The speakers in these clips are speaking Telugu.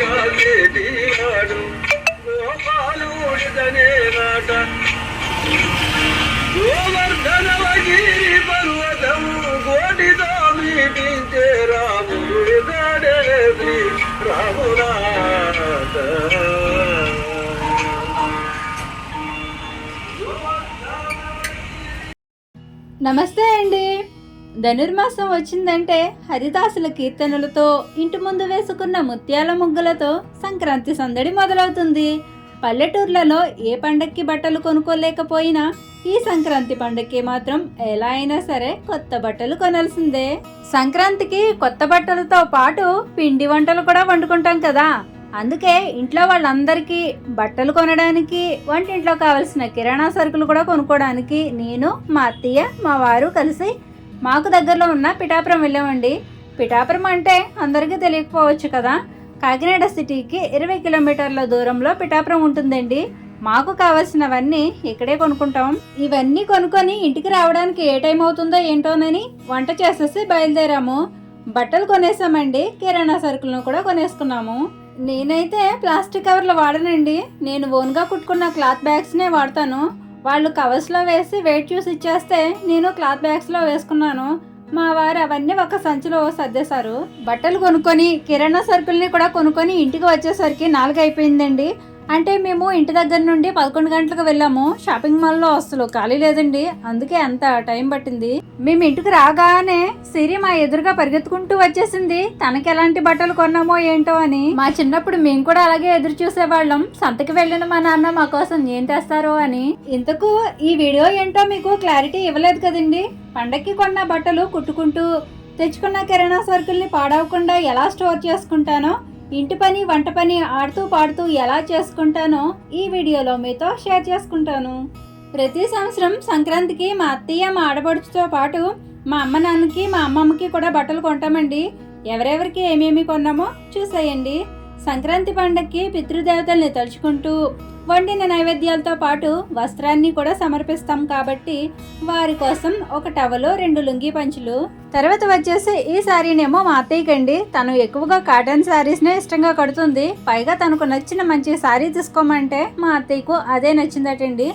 గాలివాడు గోపాలుడిదనే మాట గోవర్ధనవగిరి పర్వతం కోటితో మీటించే రాముడు గాడేది రామునాథ నమస్తే అండి. ధనుర్మాసం వచ్చిందంటే హరిదాసుల కీర్తనలతో ఇంటి ముందు వేసుకున్న ముత్యాల ముగ్గులతో సంక్రాంతి సందడి మొదలవుతుంది. పల్లెటూర్లలో ఏ పండక్కి బట్టలు కొనుక్కోలేకపోయినా ఈ సంక్రాంతి పండక్కి మాత్రం ఎలా అయినా సరే కొత్త బట్టలు కొనాల్సిందే. సంక్రాంతికి కొత్త బట్టలతో పాటు పిండి వంటలు కూడా వండుకుంటాం కదా. అందుకే ఇంట్లో వాళ్ళందరికీ బట్టలు కొనడానికి వంటింట్లో కావలసిన కిరాణా సరుకులు కూడా కొనుక్కోవడానికి నేను మా అత్తయ్య మా వారు కలిసి మాకు దగ్గరలో ఉన్న పిఠాపురం వెళ్ళామండి. పిఠాపురం అంటే అందరికీ తెలియకపోవచ్చు కదా. కాకినాడ సిటీకి ఇరవై కిలోమీటర్ల దూరంలో పిఠాపురం ఉంటుందండి. మాకు కావాల్సినవన్నీ ఇక్కడే కొనుక్కుంటాం. ఇవన్నీ కొనుక్కొని ఇంటికి రావడానికి ఏ టైం అవుతుందో ఏంటోనని వంట చేసేసి బయలుదేరాము. బట్టలు కొనేసామండి. కిరాణా సరుకులను కూడా కొనేసుకున్నాము. నేనైతే ప్లాస్టిక్ కవర్లు వాడనండి. నేను ఓన్గా కుట్టుకున్న క్లాత్ బ్యాగ్స్నే వాడతాను. వాళ్ళు కవర్స్లో వేసి వెయిట్ చూసి ఇచ్చేస్తే నేను క్లాత్ బ్యాగ్స్లో వేసుకున్నాను. మా వారు అవన్నీ ఒక సంచిలో సర్దేశారు. బట్టలు కొనుక్కొని కిరాణా సరుకుల్ని కూడా కొనుక్కొని ఇంటికి వచ్చేసరికి నాలుగు అయిపోయిందండి అంటే మేము ఇంటి దగ్గర నుండి పదకొండు గంటలకు వెళ్ళాము. షాపింగ్ మాల్లో అసలు ఖాళీ లేదండి. అందుకే అంత టైం పట్టింది. మేము ఇంటికి రాగానే సిరి మా ఎదురుగా పరిగెత్తుకుంటూ వచ్చేసింది. తనకి ఎలాంటి బట్టలు కొన్నామో ఏంటో అని. మా చిన్నప్పుడు మేము కూడా అలాగే ఎదురు చూసేవాళ్ళం. సంతకి వెళ్ళిన మా నాన్న మా కోసం ఏం తెస్తారో అని. ఇంతకు ఈ వీడియో ఏంటో మీకు క్లారిటీ ఇవ్వలేదు కదండి. పండక్కి కొన్న బట్టలు కుట్టుకుంటూ తెచ్చుకున్న కిరాణా సరుకుల్ని పాడవకుండా ఎలా స్టోర్ చేసుకుంటానో ఇంటి పని వంట పని ఆడుతూ పాడుతూ ఎలా చేసుకుంటానో ఈ వీడియోలో మీతో షేర్ చేసుకుంటాను. ప్రతి సంవత్సరం సంక్రాంతికి మా అత్తయ్య మా ఆడబడుచుతో పాటు మా అమ్మ నాన్నకి మా అమ్మమ్మకి కూడా బట్టలు కొంటామండి. ఎవరెవరికి ఏమేమి కొన్నామో చూసేయండి. సంక్రాంతి పండక్కి పితృదేవతల్ని తలుచుకుంటూ వండిన నైవేద్యాలతో పాటు వస్త్రాన్ని కూడా సమర్పిస్తాం కాబట్టి వారి కోసం ఒక టవలు రెండు లుంగీ పంచులు. తర్వాత వచ్చేసి ఈ శారీనేమో మా అత్తయ్యకండి తను ఎక్కువగా కాటన్ శారీస్నే ఇష్టంగా కడుతుంది. పైగా తనకు నచ్చిన మంచి శారీ తీసుకోమంటే మా అత్తయ్యకు అదే నచ్చిందటండి.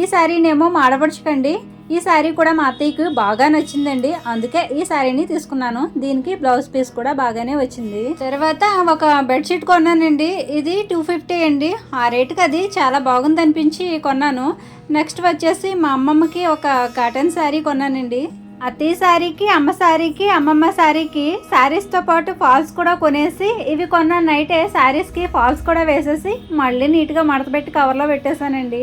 ఈ శారీనేమో మాడపడుచుకండి. ఈ శారీ కూడా మా అత్తయ్యకు బాగా నచ్చిందండి. అందుకే ఈ శారీని తీసుకున్నాను. దీనికి బ్లౌజ్ పీస్ కూడా బాగానే వచ్చింది. తర్వాత ఒక బెడ్షీట్ కొన్నానండి. ఇది టూ ఫిఫ్టీ అండి. ఆ రేటుకి అది చాలా బాగుంది అనిపించి కొన్నాను. నెక్స్ట్ వచ్చేసి మా అమ్మమ్మకి ఒక కాటన్ శారీ కొన్నానండి. అత్తయ్య శారీకి అమ్మ శారీకి అమ్మమ్మ శారీకి శారీస్తో పాటు ఫాల్స్ కూడా కొనేసి ఇవి కొన్న నైటే శారీస్కి ఫాల్స్ కూడా వేసేసి మళ్ళీ నీట్గా మడతపెట్టి కవర్లో పెట్టేశానండి.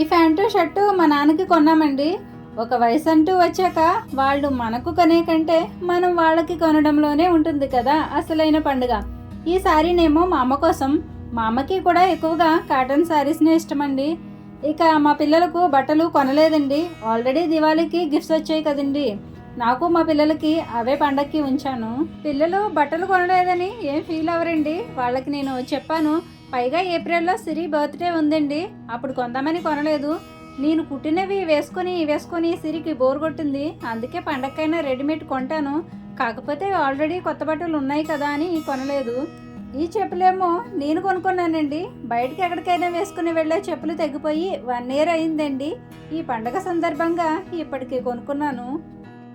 ఈ ప్యాంటు షర్టు మా నాన్నకి కొన్నామండి. ఒక వయసు అంటూ వచ్చాక వాళ్ళు మనకు కొనే కంటే మనం వాళ్ళకి కొనడంలోనే ఉంటుంది కదా అసలైన పండుగ. ఈ శారీనేమో మా అమ్మ కోసం. మా అమ్మకి కూడా ఎక్కువగా కాటన్ శారీస్నే ఇష్టమండి. ఇక మా పిల్లలకు బట్టలు కొనలేదండి. ఆల్రెడీ దివాళీకి గిఫ్ట్స్ వచ్చాయి కదండి. నాకు మా పిల్లలకి అవే పండక్కి ఉంచాను. పిల్లలు బట్టలు కొనలేదని ఏం ఫీల్ అవ్వరండి? వాళ్ళకి నేను చెప్పాను పైగా ఏప్రిల్లో సిరి బర్త్డే ఉందండి. అప్పుడు కొందామని కొనలేదు. నేను కుట్టినవి వేసుకొని వేసుకొని సిరికి బోర్ కొట్టింది. అందుకే పండక్కైనా రెడీమేడ్ కొంటాను. కాకపోతే ఆల్రెడీ కొత్త బట్టలు ఉన్నాయి కదా అని కొనలేదు. ఈ చెప్పులేమో నేను కొనుక్కున్నానండి. బయటకి ఎక్కడికైనా వేసుకుని వెళ్ళే చెప్పులు తగ్గిపోయి వన్ ఇయర్ అయిందండి. ఈ పండగ సందర్భంగా ఇప్పటికి కొనుక్కున్నాను.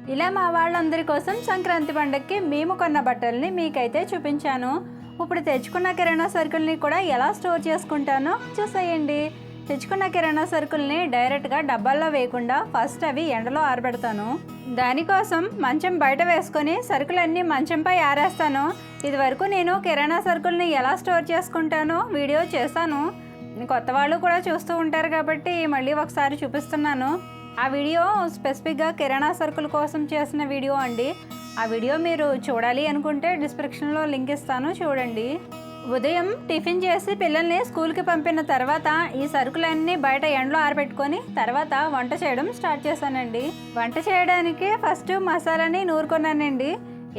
ఇలా మా వాళ్ళందరి కోసం సంక్రాంతి పండగకి మేము కొన్న బట్టల్ని మీకైతే చూపించాను. ఇప్పుడు తెచ్చుకున్న కిరాణా సరుకుల్ని కూడా ఎలా స్టోర్ చేసుకుంటానో చూసేయండి. తెచ్చుకున్న కిరాణా సరుకుల్ని డైరెక్ట్గా డబ్బాల్లో వేయకుండా ఫస్ట్ అవి ఎండలో ఆరబెడతాను. దానికోసం మంచం బయట వేసుకొని సరుకులన్నీ మంచంపై ఆరేస్తాను. ఇదివరకు నేను కిరాణా సరుకుల్ని ఎలా స్టోర్ చేసుకుంటానో వీడియో చేశాను. కొత్త వాళ్ళు కూడా చూస్తూ ఉంటారు కాబట్టి మళ్ళీ ఒకసారి చూపిస్తున్నాను. ఆ వీడియో స్పెసిఫిక్గా కిరాణా సరుకుల కోసం చేసిన వీడియో అండి. ఆ వీడియో మీరు చూడాలి అనుకుంటే డిస్క్రిప్షన్లో లింక్ ఇస్తాను చూడండి. ఉదయం టిఫిన్ చేసి పిల్లల్ని స్కూల్కి పంపిన తర్వాత ఈ సరుకులన్నీ బయట ఎండలో ఆరబెట్టుకొని తర్వాత వంట చేయడం స్టార్ట్ చేశానండి. వంట చేయడానికి ఫస్ట్ మసాలాని నూరుకున్నానండి.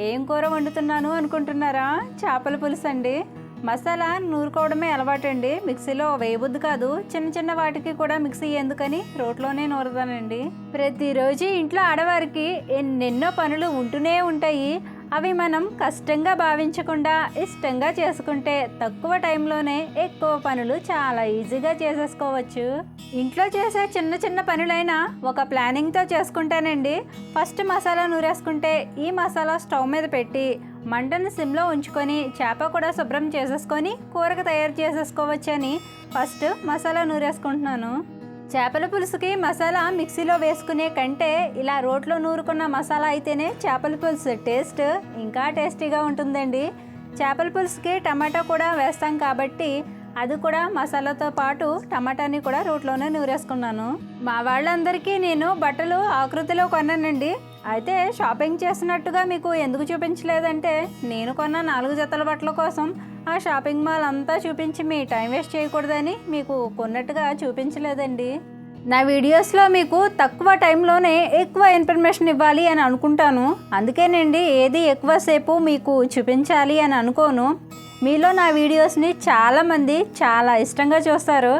ఏం కూర వండుతున్నాను అనుకుంటున్నారా? చేపల పులుసు అండి మసాలా నూరుకోవడమే అలవాటండి. మిక్సీలో వేయబుద్ది కాదు. చిన్న చిన్న వాటికి కూడా మిక్సీ ఎందుకని రోట్లోనే నూరదానండి. ప్రతిరోజు ఇంట్లో ఆడవారికి ఎన్నెన్నో పనులు ఉంటూనే ఉంటాయి. అవి మనం కష్టంగా భావించకుండా ఇష్టంగా చేసుకుంటే తక్కువ టైంలోనే ఎక్కువ పనులు చాలా ఈజీగా చేసేసుకోవచ్చు. ఇంట్లో చేసే చిన్న చిన్న పనులైనా ఒక ప్లానింగ్తో చేసుకుంటానండి. ఫస్ట్ మసాలా నూరేసుకుంటే ఈ మసాలా స్టవ్ మీద పెట్టి మంటను సిమ్లో ఉంచుకొని చేప కూడా శుభ్రం చేసేసుకొని కూరకు తయారు చేసేసుకోవచ్చని ఫస్ట్ మసాలా నూరేసుకుంటున్నాను. చేపల పులుసుకి మసాలా మిక్సీలో వేసుకునే కంటే ఇలా రోట్లో నూరుకున్న మసాలా అయితేనే చేపల పులుసు టేస్ట్ ఇంకా టేస్టీగా ఉంటుందండి. చేపల పులుసుకి టమాటా కూడా వేస్తాం కాబట్టి అది కూడా మసాలాతో పాటు టమాటాని కూడా రోట్లోనే నూరేసుకున్నాను. మా వాళ్ళందరికీ నేను బట్టలు ఆకృతిలో కొన్నానండి. అయితే షాపింగ్ చేసినట్టుగా మీకు ఎందుకు చూపించలేదంటే నేను కొన్న నాలుగు జతల బట్టల కోసం ఆ షాపింగ్ మాల్ అంతా చూపించి మీ టైం వేస్ట్ చేయకూడదని మీకు కొన్నట్టుగా చూపించలేదండి. నా వీడియోస్లో మీకు తక్కువ టైంలోనే ఎక్కువ ఇన్ఫర్మేషన్ ఇవ్వాలి అని అనుకుంటాను. అందుకేనండి ఏది ఎక్కువసేపు మీకు చూపించాలి అని అనుకోను. మీలో నా వీడియోస్ని చాలామంది చాలా ఇష్టంగా చూస్తారు.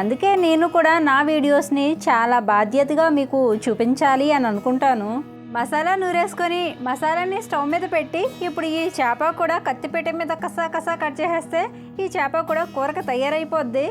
అందుకే నేను కూడా నా వీడియోస్ని చాలా బాధ్యతగా మీకు చూపించాలి అని అనుకుంటాను. మసాలా నూరేసుకొని మసాలాని స్టవ్ మీద పెట్టి ఇప్పుడు ఈ చేప కూడా కత్తిపేట మీద కసా కసా కట్ చేసేస్తే ఈ చేప కూడా కూరకు తయారైపోద్ది.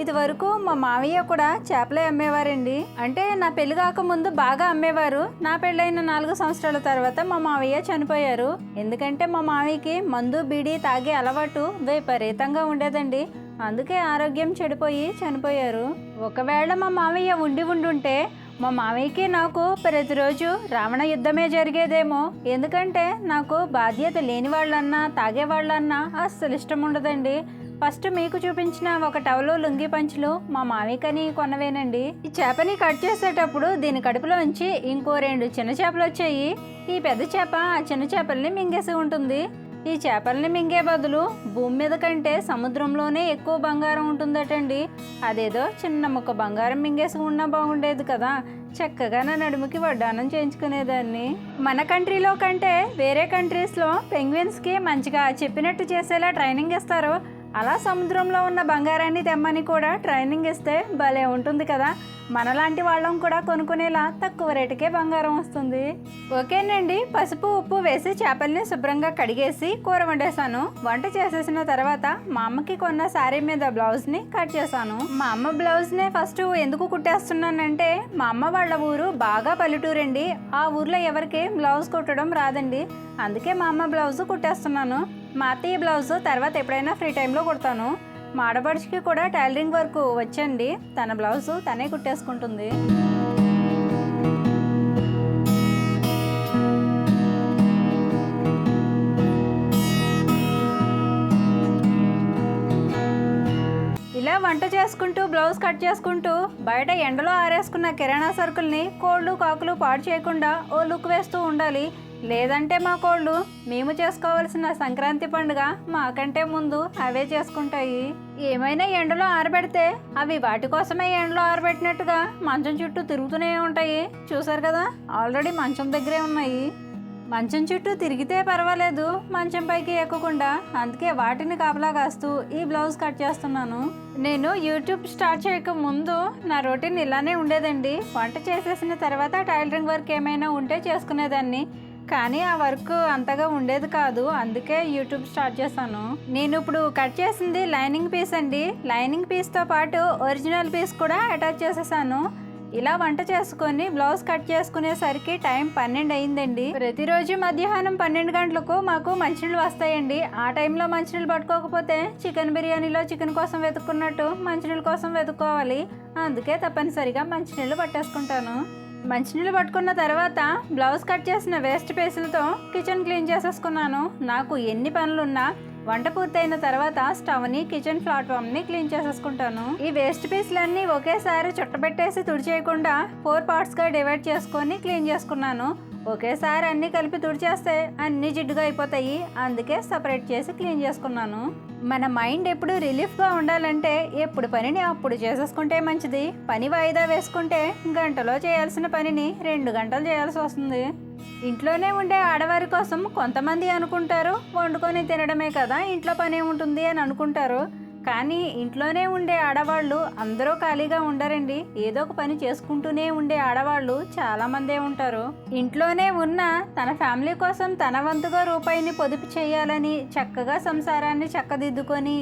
ఇది వరకు మా మావయ్య కూడా చేపలే అమ్మేవారండి. అంటే నా పెళ్ళి కాకముందు బాగా అమ్మేవారు. నా పెళ్ళైన నాలుగు సంవత్సరాల తర్వాత మా మావయ్య చనిపోయారు. ఎందుకంటే మా మావయ్యకి మందు బీడి తాగే అలవాటు విపరీతంగా ఉండేదండి. అందుకే ఆరోగ్యం చెడిపోయి చనిపోయారు. ఒకవేళ మా మావయ్య ఉండి ఉండుంటే మా మామయ్యకి నాకు ప్రతిరోజు రావణ యుద్ధమే జరిగేదేమో. ఎందుకంటే నాకు బాధ్యత లేని వాళ్ళన్నా తాగే వాళ్ళన్నా అస్సలు ఇష్టం ఉండదండి. ఫస్ట్ మీకు చూపించిన ఒక టవలు లుంగి పంచులు మా మామయ్యకని కొన్నవేనండి. ఈ చేపని కట్ చేసేటప్పుడు దీని కడుపులోంచి ఇంకో రెండు చిన్న చేపలు వచ్చాయి. ఈ పెద్ద చేప ఆ చిన్న చేపల్ని మింగేసి ఉంటుంది. ఈ చేపల్ని మింగే బదులు భూమి మీద కంటే సముద్రంలోనే ఎక్కువ బంగారం ఉంటుందటండి. అదేదో చిన్న ముక్క బంగారం మింగేసి ఉన్నా బాగుండేది కదా. చక్కగా నా నడుముకి వడ్డానం చేయించుకునేదాన్ని. మన కంట్రీలో కంటే వేరే కంట్రీస్లో పెంగ్విన్స్కి మంచిగా చెప్పినట్టు చేసేలా ట్రైనింగ్ ఇస్తారు. అలా సముద్రంలో ఉన్న బంగారాన్ని తెమ్మని కూడా ట్రైనింగ్ ఇస్తే భలే ఉంటుంది కదా. మనలాంటి వాళ్ళం కూడా కొనుక్కునేలా తక్కువ రేటుకే బంగారం వస్తుంది. ఓకేనండి పసుపు ఉప్పు వేసి చేపల్ని శుభ్రంగా కడిగేసి కూర వండేసాను వంట చేసేసిన తర్వాత మా అమ్మకి కొన్న శారీ మీద బ్లౌజ్ని కట్ చేశాను. మా అమ్మ బ్లౌజ్నే ఫస్ట్ ఎందుకు కుట్టేస్తున్నానంటే మా అమ్మ వాళ్ళ ఊరు బాగా పల్లెటూరండి. ఆ ఊర్లో ఎవరికి బ్లౌజ్ కుట్టడం రాదండి. అందుకే మా అమ్మ బ్లౌజ్ కుట్టేస్తున్నాను. మా అత్తయ్య బ్లౌజ్ తర్వాత ఎప్పుడైనా ఫ్రీ టైంలో కుడతాను. మా ఆడపడుచుకి కూడా టైలరింగ్ వర్క్ వచ్చండి. తన బ్లౌజ్ తనే కుట్టేసుకుంటుంది. ఇలా వంట చేసుకుంటూ బ్లౌజ్ కట్ చేసుకుంటూ బయట ఎండలో ఆరేసుకున్న కిరాణా సరుకుల్ని కోళ్ళు కాకులు పాడు చేయకుండా ఓ లుక్ వేస్తూ ఉండాలి. లేదంటే మా కోళ్ళు మేము చేసుకోవాల్సిన సంక్రాంతి పండుగ మాకంటే ముందు అవే చేసుకుంటాయి. ఏమైనా ఎండలో ఆరబెడితే అవి వాటి కోసమే ఎండలో ఆరబెట్టినట్టుగా మంచం చుట్టూ తిరుగుతూనే ఉంటాయి. చూసారు కదా? ఆల్రెడీ మంచం దగ్గరే ఉన్నాయి. మంచం చుట్టూ తిరిగితే పర్వాలేదు మంచం పైకి ఎక్కకుండా. అందుకే వాటిని కాపలా కాస్తూ ఈ బ్లౌజ్ కట్ చేస్తున్నాను. నేను యూట్యూబ్ స్టార్ట్ చేయక ముందు నా రొటీన్ ఇలానే ఉండేదండి. వంట చేసేసిన తర్వాత టైలరింగ్ వర్క్ ఏమైనా ఉంటే చేసుకునేదాన్ని. కానీ ఆ వర్క్ అంతగా ఉండేది కాదు. అందుకే యూట్యూబ్ స్టార్ట్ చేశాను. నేను ఇప్పుడు కట్ చేసింది లైనింగ్ పీస్ అండి. లైనింగ్ పీస్తో పాటు ఒరిజినల్ పీస్ కూడా అటాచ్ చేసేసాను. ఇలా వంట చేసుకొని బ్లౌజ్ కట్ చేసుకునేసరికి టైం పన్నెండు అయిందండి. ప్రతిరోజు మధ్యాహ్నం పన్నెండు గంటలకు మాకు మంచినీళ్ళు వస్తాయండి. ఆ టైంలో మంచినీళ్ళు పట్టుకోకపోతే చికెన్ బిర్యానీలో చికెన్ కోసం వెతుక్కున్నట్టు మంచినీళ్ళ కోసం వెతుక్కోవాలి. అందుకే తప్పనిసరిగా మంచినీళ్ళు పట్టేసుకుంటాను. మంచినీళ్ళు పట్టుకున్న తర్వాత బ్లౌజ్ కట్ చేసిన వేస్ట్ పీసులతో కిచెన్ క్లీన్ చేసేసుకున్నాను. నాకు ఎన్ని పనులున్నా వంట పూర్తయిన తర్వాత స్టవ్ని కిచెన్ ప్లాట్ఫామ్ని క్లీన్ చేసేసుకుంటాను. ఈ వేస్ట్ పీస్లన్నీ ఒకేసారి చుట్టబెట్టేసి తుడిచేయకుండా ఫోర్ పార్ట్స్గా డివైడ్ చేసుకొని క్లీన్ చేసుకున్నాను. ఒకేసారి అన్నీ కలిపి తుడిచేస్తే అన్నీ జిడ్డుగా అయిపోతాయి. అందుకే సపరేట్ చేసి క్లీన్ చేసుకున్నాను. మన మైండ్ ఎప్పుడు రిలీఫ్గా ఉండాలంటే ఎప్పుడు పనిని అప్పుడు చేసేసుకుంటే మంచిది. పని వాయిదా వేసుకుంటే గంటలో చేయాల్సిన పనిని రెండు గంటలు చేయాల్సి వస్తుంది. ఇంట్లోనే ఉండే ఆడవారి కోసం కొంతమంది అనుకుంటారు వండుకొని తినడమే కదా ఇంట్లో పని ఉంటుంది అని అనుకుంటారు. కానీ ఇంట్లోనే ఉండే ఆడవాళ్ళు అందరూ ఖాళీగా ఉండరండి. ఏదో ఒక పని చేసుకుంటూనే ఉండే ఆడవాళ్ళు చాలామందే ఉంటారు. ఇంట్లోనే ఉన్న తన ఫ్యామిలీ కోసం తన వంతుగా రూపాయిని పొదుపు చేయాలని చక్కగా సంసారాన్ని చక్కదిద్దుకొని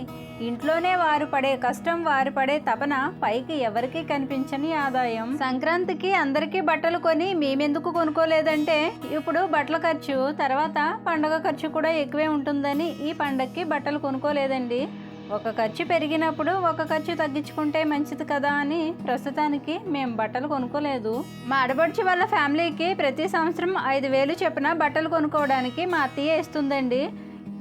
ఇంట్లోనే వారు పడే కష్టం వారు పడే తపన పైకి ఎవరికీ కనిపించని ఆదాయం. సంక్రాంతికి అందరికీ బట్టలు కొని మేమెందుకు కొనుక్కోలేదంటే ఇప్పుడు బట్టల ఖర్చు తర్వాత పండగ ఖర్చు కూడా ఎక్కువే ఉంటుందని ఈ పండగకి బట్టలు కొనుక్కోలేదండి. ఒక ఖర్చు పెరిగినప్పుడు ఒక ఖర్చు తగ్గించుకుంటే మంచిది కదా అని ప్రస్తుతానికి మేము బట్టలు కొనుక్కోలేదు. మా ఆడపడుచు వాళ్ళ ఫ్యామిలీకి ప్రతి సంవత్సరం ఐదు వేలు చొప్పున బట్టలు కొనుక్కోవడానికి మా అత్తయ్య ఇస్తుందండి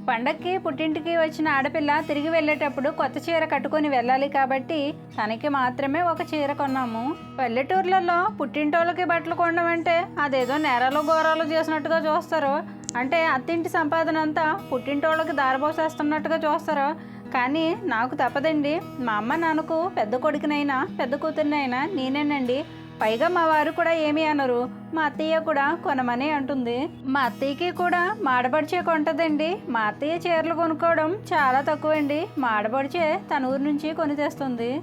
పండక్కి పుట్టింటికి వచ్చిన ఆడపిల్ల తిరిగి వెళ్ళేటప్పుడు కొత్త చీర కట్టుకొని వెళ్ళాలి కాబట్టి తనకి మాత్రమే ఒక చీర కొన్నాము. పల్లెటూర్లలో పుట్టింటోళ్ళకి బట్టలు కొనడం అంటే అదేదో నేరాలు ఘోరాలు చేసినట్టుగా చూస్తారు. అంటే అత్తింటి సంపాదన అంతా పుట్టింటోళ్ళకి దారబోసేస్తున్నట్టుగా చూస్తారు. కానీ నాకు తప్పదండి. మా అమ్మ నాన్నకు పెద్ద కొడుకునైనా పెద్ద కూతురినైనా నేనేనండి. పైగా మా వారు కూడా ఏమీ అనరు. మా అత్తయ్య కూడా కొనమని అంటుంది. మా అత్తయ్యకి కూడా మాడబడిచే కొంటదండి. మా అత్తయ్య చీరలు కొనుక్కోవడం చాలా తక్కువ అండి మాడబడిచే తన ఊరు నుంచి కొని తెస్తుంది.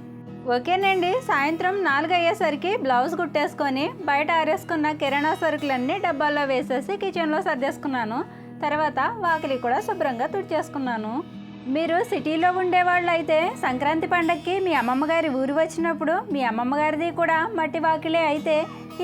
ఓకేనండి. సాయంత్రం నాలుగు అయ్యేసరికి బ్లౌజ్ కుట్టేసుకొని బయట ఆరేసుకున్న కిరాణా సరుకులన్నీ డబ్బాల్లో వేసేసి కిచెన్లో సర్దేసుకున్నాను. తర్వాత వాకిలి కూడా శుభ్రంగా తుడిచేసుకున్నాను. మీరు సిటీలో ఉండేవాళ్ళు అయితే సంక్రాంతి పండగకి మీ అమ్మమ్మ గారి ఊరు వచ్చినప్పుడు మీ అమ్మమ్మ గారిది కూడా మట్టి వాకిలే అయితే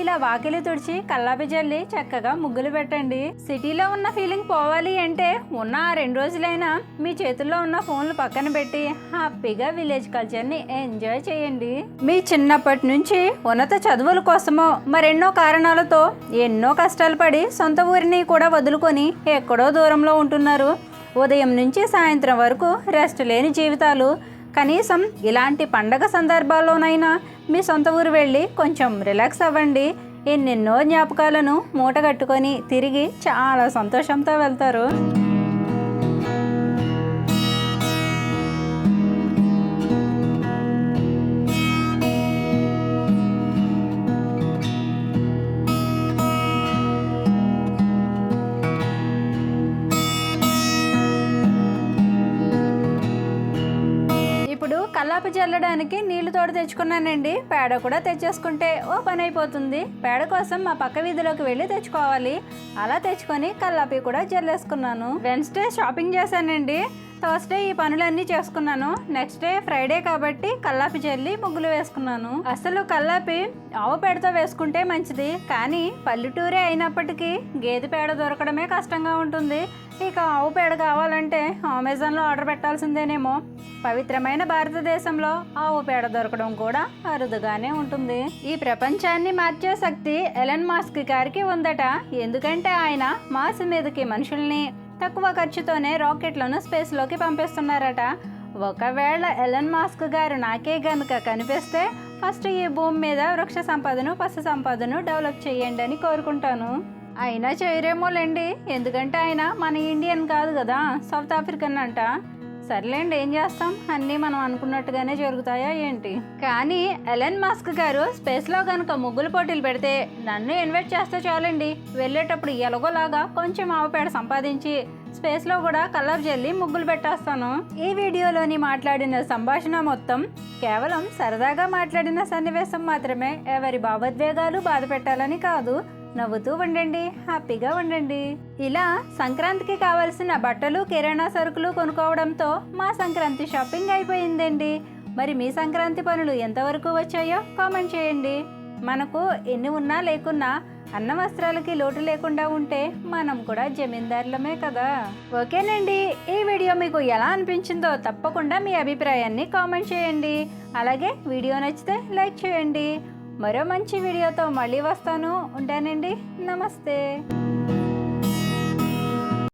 ఇలా వాకిలి తుడిచి కల్లాపి జల్లి చక్కగా ముగ్గులు పెట్టండి. సిటీలో ఉన్న ఫీలింగ్ పోవాలి అంటే ఉన్న ఆ రెండు రోజులైనా మీ చేతుల్లో ఉన్న ఫోన్లు పక్కన పెట్టి హ్యాపీగా విలేజ్ కల్చర్ని ఎంజాయ్ చేయండి. మీ చిన్నప్పటి నుంచి ఉన్నత చదువుల కోసమో మరెన్నో కారణాలతో ఎన్నో కష్టాలు పడి సొంత ఊరిని కూడా వదులుకొని ఎక్కడో దూరంలో ఉంటున్నారు. ఉదయం నుంచి సాయంత్రం వరకు రెస్ట్ లేని జీవితాలు. కనీసం ఇలాంటి పండగ సందర్భాల్లోనైనా మీ సొంత ఊరు వెళ్ళి కొంచెం రిలాక్స్ అవ్వండి. ఎన్నెన్నో జ్ఞాపకాలను మూటగట్టుకొని తిరిగి చాలా సంతోషంతో వెళ్తారు. చల్లడానికి నీళ్ళు తోడు తెచ్చుకున్నానండి. పేడ కూడా తెచ్చేసుకుంటే ఓ పని అయిపోతుంది. పేడ కోసం మా పక్క వీధిలోకి వెళ్ళి తెచ్చుకోవాలి. అలా తెచ్చుకొని కల్లాపి కూడా జల్లేసుకున్నాను. వెన్స్డే షాపింగ్ చేశానండి. థర్స్డే ఈ పనులన్నీ చేసుకున్నాను. నెక్స్ట్ డే ఫ్రైడే కాబట్టి కల్లాపి జల్లి ముగ్గులు వేసుకున్నాను. అసలు కల్లాపి ఆవు పేడతో వేసుకుంటే మంచిది కానీ పల్లెటూరే అయినప్పటికీ గేదె పేడ దొరకడమే కష్టంగా ఉంటుంది. ఇక ఆవు పేడ కావాలంటే అమెజాన్లో ఆర్డర్ పెట్టాల్సిందేనేమో. పవిత్రమైన భారతదేశంలో ఆవు పేడ దొరకడం కూడా అరుదుగానే ఉంటుంది. ఈ ప్రపంచాన్ని మార్చే శక్తి ఎలన్ మాస్క్ గారికి ఉందట. ఎందుకంటే ఆయన మాస్ మీదకి మనుషుల్ని తక్కువ ఖర్చుతోనే రాకెట్లను స్పేస్లోకి పంపిస్తున్నారట. ఒకవేళ ఎలన్ మాస్క్ గారు నాకే గనుక కనిపిస్తే ఫస్ట్ ఈ భూమి మీద వృక్ష సంపదను పశు సంపదను డెవలప్ చేయండి అని కోరుకుంటాను. అయినా చేయరేమోలేండి. ఎందుకంటే ఆయన మన ఇండియన్ కాదు కదా సౌత్ ఆఫ్రికన్ అంట. సర్లేండి ఏం చేస్తాం? అన్నీ మనం అనుకున్నట్టుగానే జరుగుతాయా ఏంటి? కానీ ఎలన్ మాస్క్ గారు స్పేస్లో కనుక ముగ్గులు పోటీలు పెడితే నన్ను ఇన్వైట్ చేస్తే చాలండి. వెళ్ళేటప్పుడు ఎలాగోలాగా కొంచెం ఆవుపేడ సంపాదించి స్పేస్లో కూడా కలర్ జల్లి ముగ్గులు పెట్టేస్తాను. ఈ వీడియోలోని మాట్లాడిన సంభాషణ మొత్తం కేవలం సరదాగా మాట్లాడిన సన్నివేశం మాత్రమే. ఎవరి భావోద్వేగాలు బాధ పెట్టాలని కాదు. నవ్వుతూ ఉండండి హ్యాపీగా ఉండండి ఇలా సంక్రాంతికి కావలసిన బట్టలు కిరాణా సరుకులు కొనుక్కోవడంతో మా సంక్రాంతి షాపింగ్ అయిపోయిందండి. మరి మీ సంక్రాంతి పనులు ఎంతవరకు వచ్చాయో కామెంట్ చేయండి. మనకు ఎన్ని ఉన్నా లేకున్నా అన్న వస్త్రాలకి లోటు లేకుండా ఉంటే మనం కూడా జమీందారులమే కదా. ఓకేనండి ఈ వీడియో మీకు ఎలా అనిపించిందో తప్పకుండా మీ అభిప్రాయాన్ని కామెంట్ చేయండి. అలాగే వీడియో నచ్చితే లైక్ చేయండి. మరో మంచి వీడియోతో మళ్ళీ వస్తాను. ఉంటానండి. నమస్తే.